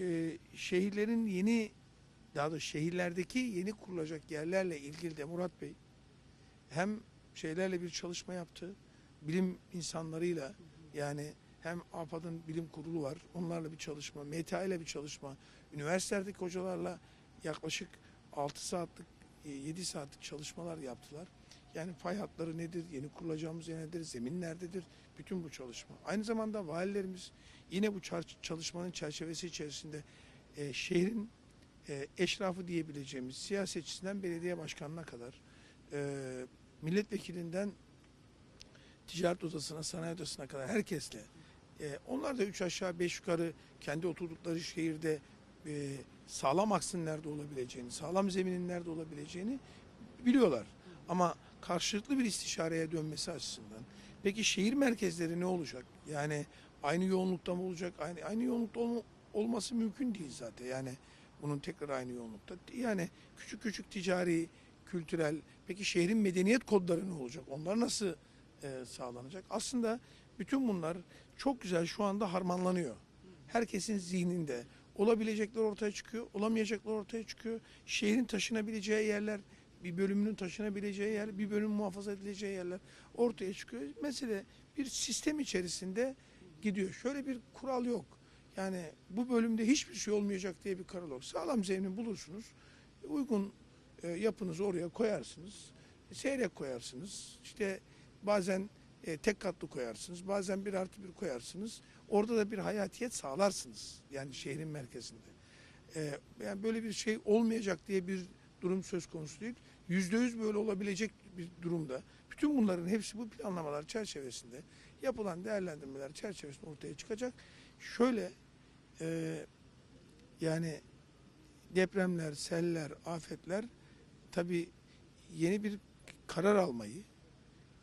e, şehirlerin yeni daha da şehirlerdeki yeni kurulacak yerlerle ilgili de Murat Bey hem şeylerle bir çalışma yaptı. Bilim insanlarıyla yani hem AFAD'ın bilim kurulu var. Onlarla bir çalışma, MTA ile bir çalışma, üniversitelerdeki hocalarla yaklaşık 6 saatlik, 7 saatlik çalışmalar yaptılar. Yani fay hatları nedir, yeni kurulacağımız yer nedir, zemin nerededir, bütün bu çalışma. Aynı zamanda valilerimiz yine bu çalışmanın çerçevesi içerisinde e, şehrin e, eşrafı diyebileceğimiz siyasetçisinden belediye başkanına kadar e, milletvekilinden ticaret odasına, sanayi odasına kadar herkesle e, onlar da üç aşağı beş yukarı kendi oturdukları şehirde e, sağlam aksın nerede olabileceğini, sağlam zeminin nerede olabileceğini biliyorlar. Ama karşılıklı bir istişareye dönmesi açısından peki şehir merkezleri ne olacak? Yani aynı yoğunlukta mı olacak? Aynı aynı yoğunlukta olma- olması mümkün değil zaten. Yani bunun tekrar aynı yoğunlukta. Yani küçük küçük ticari, kültürel, peki şehrin medeniyet kodları ne olacak? Onlar nasıl e, sağlanacak? Aslında bütün bunlar çok güzel şu anda harmanlanıyor. Herkesin zihninde olabilecekler ortaya çıkıyor, olamayacaklar ortaya çıkıyor. Şehrin taşınabileceği yerler, bir bölümünün taşınabileceği yer, bir bölüm muhafaza edileceği yerler ortaya çıkıyor. Mesele bir sistem içerisinde gidiyor. Şöyle bir kural yok. Yani bu bölümde hiçbir şey olmayacak diye bir kural yok. Sağlam zemini bulursunuz. Uygun e, yapınızı oraya koyarsınız. Seyrek koyarsınız. İşte bazen e, tek katlı koyarsınız. Bazen bir artı bir koyarsınız. Orada da bir hayatiyet sağlarsınız. Yani şehrin merkezinde. E, yani böyle bir şey olmayacak diye bir durum söz konusu değil. Yüzde yüz böyle olabilecek bir durumda. Bütün bunların hepsi bu planlamalar çerçevesinde yapılan değerlendirmeler çerçevesinde ortaya çıkacak. Şöyle e, yani depremler, seller, afetler tabii yeni bir karar almayı,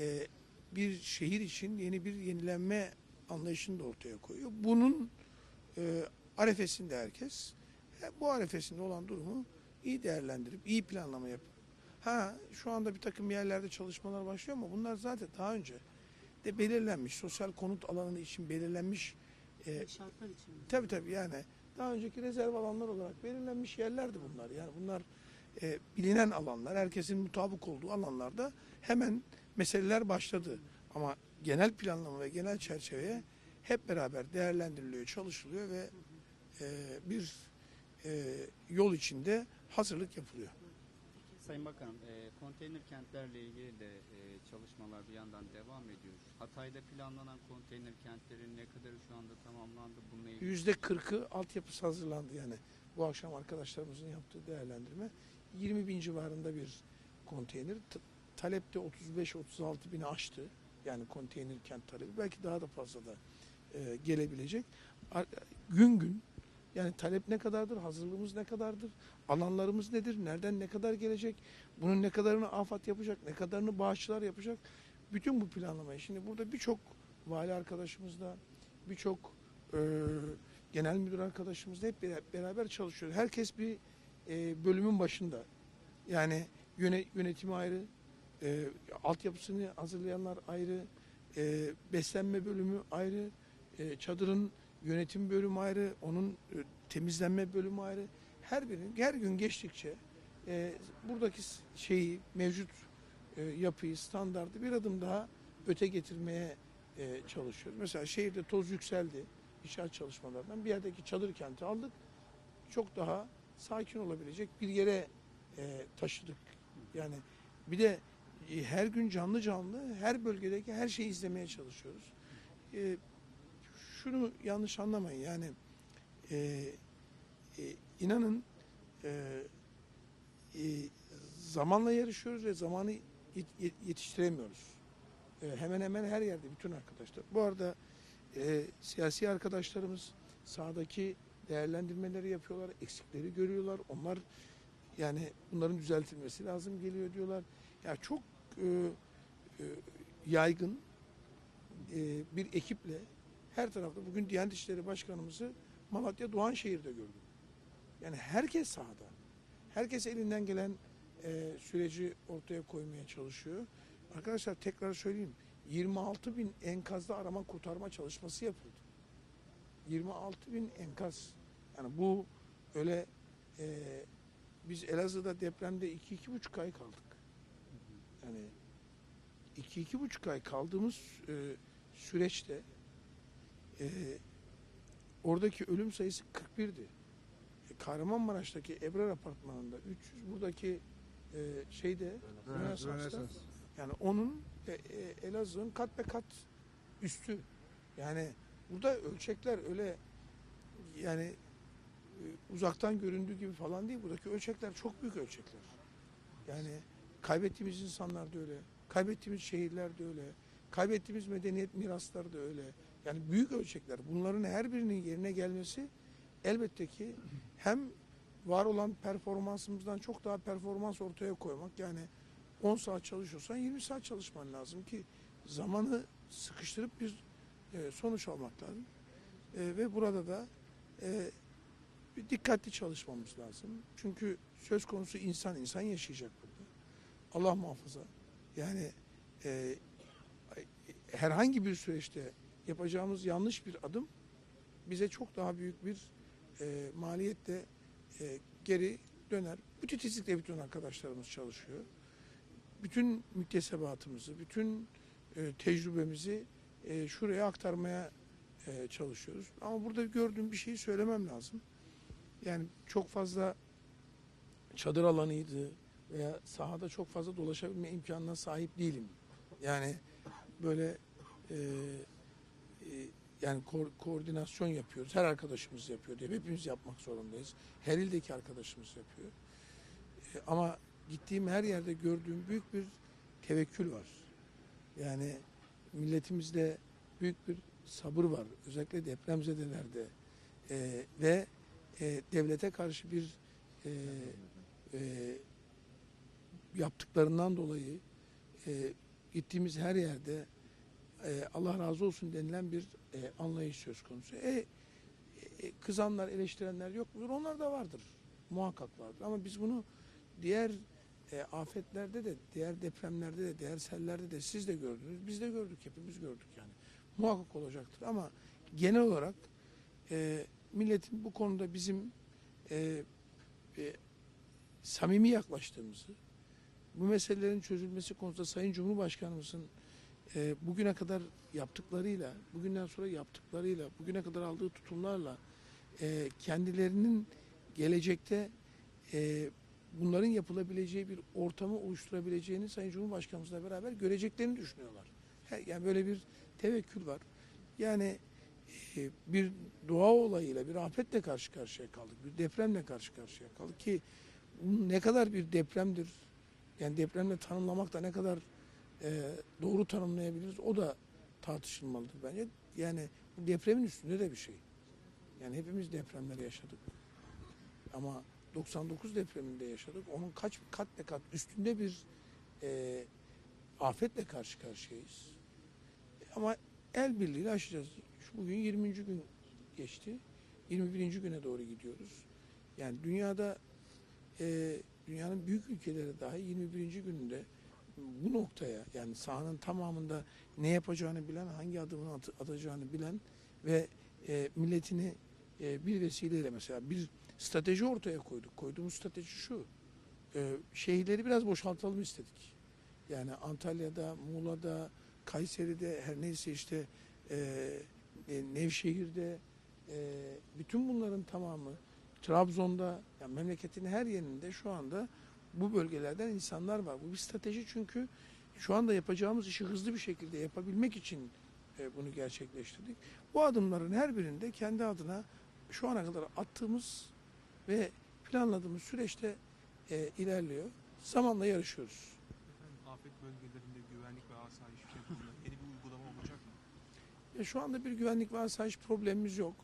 e, bir şehir için yeni bir yenilenme anlayışını da ortaya koyuyor. Bunun e, arefesinde herkes e, bu arefesinde olan durumu iyi değerlendirip iyi planlama yapıp ha şu anda bir takım yerlerde çalışmalar başlıyor ama bunlar zaten daha önce de belirlenmiş sosyal konut alanı için belirlenmiş e, Şartlar için. mi? Tabii tabii yani daha önceki rezerv alanlar olarak belirlenmiş yerlerdi bunlar. Yani bunlar e, bilinen alanlar, herkesin mutabık olduğu alanlarda hemen meseleler başladı. Ama genel planlama ve genel çerçeveye hep beraber değerlendiriliyor, çalışılıyor ve e, bir e, yol içinde hazırlık yapılıyor. Sayın Bakanım, e, konteyner kentlerle ilgili de e, çalışmalar bir yandan devam ediyor. Hatay'da planlanan konteyner kentlerin ne kadarı şu anda tamamlandı? Bununla ilgili Yüzde kırkı altyapısı hazırlandı yani. Bu akşam arkadaşlarımızın yaptığı değerlendirme 20 bin civarında bir konteyner. T- Talepte 35-36 bini aştı. Yani konteyner kent talebi. Belki daha da fazla da e, gelebilecek. Ar- Gün gün yani talep ne kadardır, hazırlığımız ne kadardır, alanlarımız nedir, nereden ne kadar gelecek, bunun ne kadarını afat yapacak, ne kadarını bağışçılar yapacak. Bütün bu planlamayı. Şimdi burada birçok vali arkadaşımızla, birçok e, genel müdür arkadaşımızla hep bera- beraber çalışıyoruz. Herkes bir e, bölümün başında. Yani yöne, yönetimi ayrı, e, altyapısını hazırlayanlar ayrı, e, beslenme bölümü ayrı, e, çadırın yönetim bölümü ayrı, onun e, temizlenme bölümü ayrı. Her birinin her gün geçtikçe e, buradaki şeyi mevcut e, yapıyı, standardı bir adım daha öte getirmeye e, çalışıyoruz. Mesela şehirde toz yükseldi inşaat çalışmalarından. Bir yerdeki çadır kenti aldık. Çok daha sakin olabilecek bir yere e, taşıdık. Yani bir de e, her gün canlı canlı her bölgedeki her şeyi izlemeye çalışıyoruz. E, şunu yanlış anlamayın yani e, e, inanın e, e, zamanla yarışıyoruz ve zamanı yet- yet- yetiştiremiyoruz. E, hemen hemen her yerde bütün arkadaşlar. Bu arada e, siyasi arkadaşlarımız sahadaki değerlendirmeleri yapıyorlar, eksikleri görüyorlar. Onlar yani bunların düzeltilmesi lazım geliyor diyorlar. Ya çok e, e, yaygın e, bir ekiple her tarafta bugün Diyanet İşleri Başkanımızı Malatya Doğanşehir'de gördüm. Yani herkes sahada. Herkes elinden gelen e, süreci ortaya koymaya çalışıyor. Arkadaşlar tekrar söyleyeyim. 26 bin enkazda arama kurtarma çalışması yapıldı. 26 bin enkaz. Yani bu öyle e, biz Elazığ'da depremde iki iki buçuk ay kaldık. Yani iki iki buçuk ay kaldığımız e, süreçte e, oradaki ölüm sayısı 41'di. E, Kahramanmaraş'taki Ebrar Apartmanı'nda 300, buradaki e, şeyde Rönesans'ta yani onun e, e, Elazığ'ın kat be kat üstü. Yani burada ölçekler öyle yani e, uzaktan göründüğü gibi falan değil. Buradaki ölçekler çok büyük ölçekler. Yani kaybettiğimiz insanlar da öyle. Kaybettiğimiz şehirler de öyle. Kaybettiğimiz medeniyet mirasları da öyle. Yani büyük ölçekler. Bunların her birinin yerine gelmesi elbette ki hem var olan performansımızdan çok daha performans ortaya koymak. Yani 10 saat çalışıyorsan 20 saat çalışman lazım ki zamanı sıkıştırıp bir e, sonuç almak lazım. E, ve burada da e, dikkatli çalışmamız lazım. Çünkü söz konusu insan, insan yaşayacak burada. Allah muhafaza. Yani herhangi bir süreçte yapacağımız yanlış bir adım bize çok daha büyük bir e, maliyette e, geri döner. Bütün titizlikle bütün arkadaşlarımız çalışıyor. Bütün müktesebatımızı, bütün e, tecrübemizi e, şuraya aktarmaya e, çalışıyoruz. Ama burada gördüğüm bir şeyi söylemem lazım. Yani çok fazla çadır alanıydı veya sahada çok fazla dolaşabilme imkanına sahip değilim. Yani böyle e, yani ko- koordinasyon yapıyoruz. Her arkadaşımız yapıyor diye hepimiz yapmak zorundayız. Her ildeki arkadaşımız yapıyor. E, ama gittiğim her yerde gördüğüm büyük bir tevekkül var. Yani milletimizde büyük bir sabır var. Özellikle depremzedelerde. E, ve e, devlete karşı bir e, e, yaptıklarından dolayı e, gittiğimiz her yerde e, Allah razı olsun denilen bir e, anlayış söz konusu. E, e, kızanlar, eleştirenler yok mudur? Onlar da vardır. Muhakkak vardır. Ama biz bunu diğer e, afetlerde de, diğer depremlerde de, diğer sellerde de siz de gördünüz. Biz de gördük, hepimiz gördük yani. Muhakkak olacaktır. Ama genel olarak e, milletin bu konuda bizim e, e, samimi yaklaştığımızı, bu meselelerin çözülmesi konusunda Sayın Cumhurbaşkanımızın e, bugüne kadar yaptıklarıyla, bugünden sonra yaptıklarıyla, bugüne kadar aldığı tutumlarla e, kendilerinin gelecekte e, bunların yapılabileceği bir ortamı oluşturabileceğini Sayın Cumhurbaşkanımızla beraber göreceklerini düşünüyorlar. Yani böyle bir tevekkül var. Yani e, bir doğa olayıyla, bir afetle karşı karşıya kaldık. Bir depremle karşı karşıya kaldık ki ne kadar bir depremdir, yani depremle tanımlamak da ne kadar e, doğru tanımlayabiliriz o da tartışılmalıdır bence. Yani depremin üstünde de bir şey. Yani hepimiz depremleri yaşadık. Ama 99 depreminde yaşadık. Onun kaç kat be kat üstünde bir e, afetle karşı karşıyayız. Ama el birliğiyle aşacağız. Şu bugün 20. gün geçti. 21. güne doğru gidiyoruz. Yani dünyada e, dünyanın büyük ülkeleri dahi 21. gününde bu noktaya yani sahanın tamamında ne yapacağını bilen, hangi adımını at- atacağını bilen ve e, milletini e, bir vesileyle mesela bir strateji ortaya koyduk. Koyduğumuz strateji şu. E, şehirleri biraz boşaltalım istedik. Yani Antalya'da, Muğla'da, Kayseri'de her neyse işte e, e, Nevşehir'de e, bütün bunların tamamı Trabzon'da yani memleketin her yerinde şu anda bu bölgelerden insanlar var. Bu bir strateji çünkü şu anda yapacağımız işi hızlı bir şekilde yapabilmek için e, bunu gerçekleştirdik. Bu adımların her birinde kendi adına şu ana kadar attığımız ve planladığımız süreçte e, ilerliyor. Zamanla yarışıyoruz. Efendim, afet bölgelerinde güvenlik ve asayiş şeklinde yeni bir uygulama olacak mı? E, şu anda bir güvenlik ve asayiş problemimiz yok.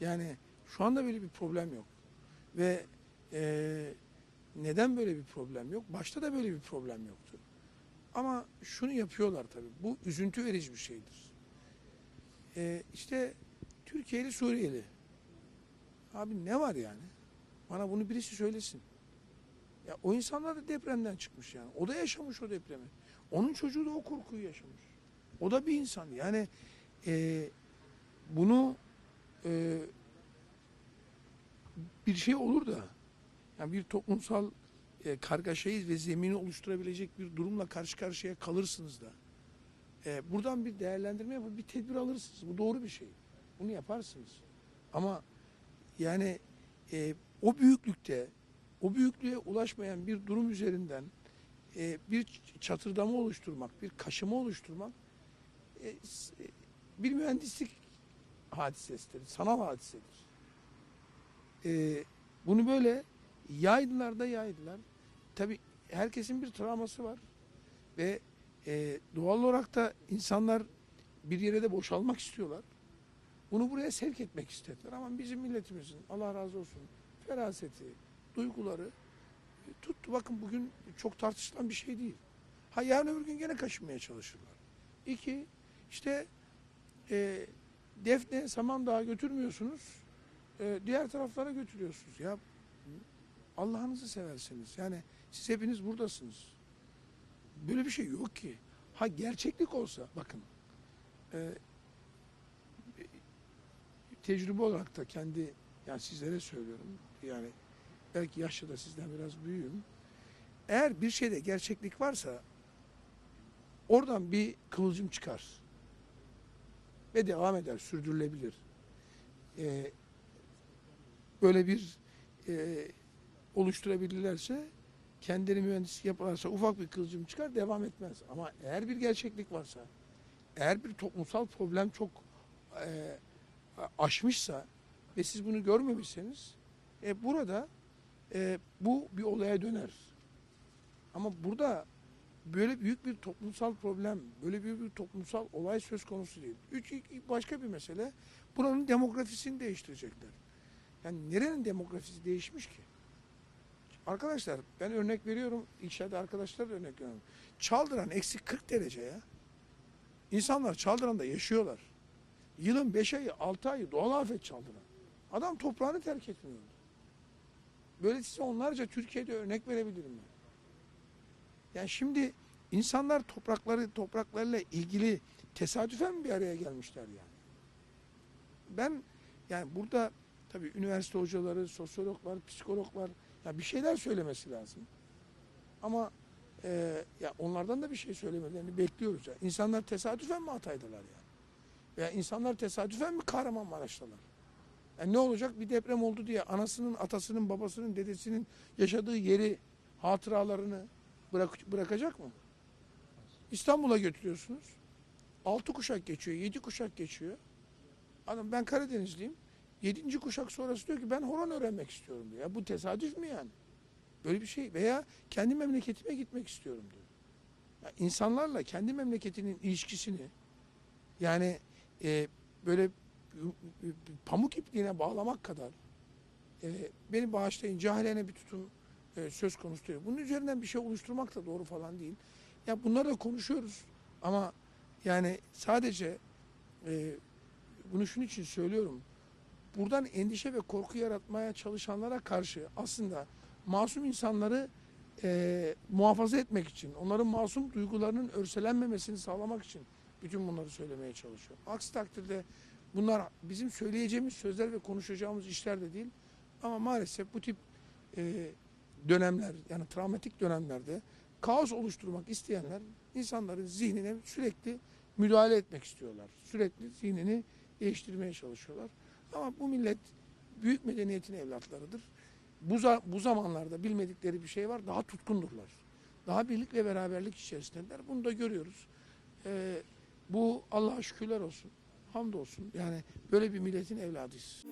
Yani şu anda böyle bir problem yok. Ve e, neden böyle bir problem yok? Başta da böyle bir problem yoktu. Ama şunu yapıyorlar tabii. Bu üzüntü verici bir şeydir. E, işte Türkiye'li Suriyeli. Abi ne var yani? Bana bunu birisi söylesin. Ya o insanlar da depremden çıkmış yani. O da yaşamış o depremi. Onun çocuğu da o korkuyu yaşamış. O da bir insan. Yani e, bunu e, bir şey olur da yani bir toplumsal e, kargaşayı ve zemini oluşturabilecek bir durumla karşı karşıya kalırsınız da e, buradan bir değerlendirme yapıp bir tedbir alırsınız. Bu doğru bir şey. Bunu yaparsınız. Ama yani e, o büyüklükte o büyüklüğe ulaşmayan bir durum üzerinden e, bir çatırdama oluşturmak, bir kaşıma oluşturmak e, e, bir mühendislik hadisesidir, sanal hadisedir. E, bunu böyle yaydılar da yaydılar. Tabi herkesin bir travması var ve e, doğal olarak da insanlar bir yere de boşalmak istiyorlar. Bunu buraya sevk etmek istediler ama bizim milletimizin Allah razı olsun feraseti, duyguları e, tuttu. Bakın bugün çok tartışılan bir şey değil. Ha yarın öbür gün gene kaşınmaya çalışırlar. İki, işte e, Defne Samandağ'a götürmüyorsunuz, e, diğer taraflara götürüyorsunuz. Ya Allah'ınızı seversiniz. Yani siz hepiniz buradasınız. Böyle bir şey yok ki. Ha gerçeklik olsa bakın e, tecrübe olarak da kendi yani sizlere söylüyorum. Yani belki yaşlı da sizden biraz büyüğüm. Eğer bir şeyde gerçeklik varsa oradan bir kıvılcım çıkar. Ve devam eder, sürdürülebilir. Ee, böyle bir e, oluşturabilirlerse kendileri mühendislik yaparlarsa ufak bir kıvılcım çıkar devam etmez. Ama eğer bir gerçeklik varsa, eğer bir toplumsal problem çok e, aşmışsa ve siz bunu görmemişseniz e, burada e, bu bir olaya döner. Ama burada böyle büyük bir toplumsal problem, böyle büyük bir toplumsal olay söz konusu değil. Üç, başka bir mesele, buranın demografisini değiştirecekler. Yani nerenin demografisi değişmiş ki? Arkadaşlar ben örnek veriyorum, içeride arkadaşlar da örnek veriyorum. Çaldıran eksi 40 derece ya. İnsanlar Çaldıran'da yaşıyorlar. Yılın 5 ayı, 6 ayı doğal afet Çaldıran. Adam toprağını terk etmiyordu. Böyle size onlarca Türkiye'de örnek verebilirim ben. Yani şimdi insanlar toprakları topraklarıyla ilgili tesadüfen bir araya gelmişler yani? Ben yani burada tabii üniversite hocaları, sosyologlar, psikologlar ya bir şeyler söylemesi lazım. Ama e, ya onlardan da bir şey söylemelerini bekliyoruz. Ya. İnsanlar tesadüfen mi Hatay'dalar yani? Veya insanlar tesadüfen mi Kahramanmaraş'talar? Yani ne olacak? Bir deprem oldu diye anasının, atasının, babasının, dedesinin yaşadığı yeri, hatıralarını bırak, bırakacak mı? İstanbul'a götürüyorsunuz. Altı kuşak geçiyor, yedi kuşak geçiyor. Adam ben Karadenizliyim. Yedinci kuşak sonrası diyor ki ben horon öğrenmek istiyorum diyor. Ya bu tesadüf mü yani? Böyle bir şey. Veya kendi memleketime gitmek istiyorum diyor. Ya insanlarla kendi memleketinin ilişkisini yani e, böyle pamuk ipliğine bağlamak kadar e, beni bağışlayın cahilene bir tutum e, söz konusu değil. Bunun üzerinden bir şey oluşturmak da doğru falan değil. Ya bunları da konuşuyoruz ama yani sadece e, bunu şunun için söylüyorum. Buradan endişe ve korku yaratmaya çalışanlara karşı aslında masum insanları e, muhafaza etmek için, onların masum duygularının örselenmemesini sağlamak için bütün bunları söylemeye çalışıyor. Aksi takdirde bunlar bizim söyleyeceğimiz sözler ve konuşacağımız işler de değil. Ama maalesef bu tip e, dönemler yani travmatik dönemlerde kaos oluşturmak isteyenler insanların zihnine sürekli müdahale etmek istiyorlar. Sürekli zihnini değiştirmeye çalışıyorlar. Ama bu millet büyük medeniyetin evlatlarıdır. Bu, za- bu zamanlarda bilmedikleri bir şey var. Daha tutkundurlar. Daha birlik ve beraberlik içerisindeler. Bunu da görüyoruz. Ee, bu Allah'a şükürler olsun. Hamdolsun. Yani böyle bir milletin evladıyız.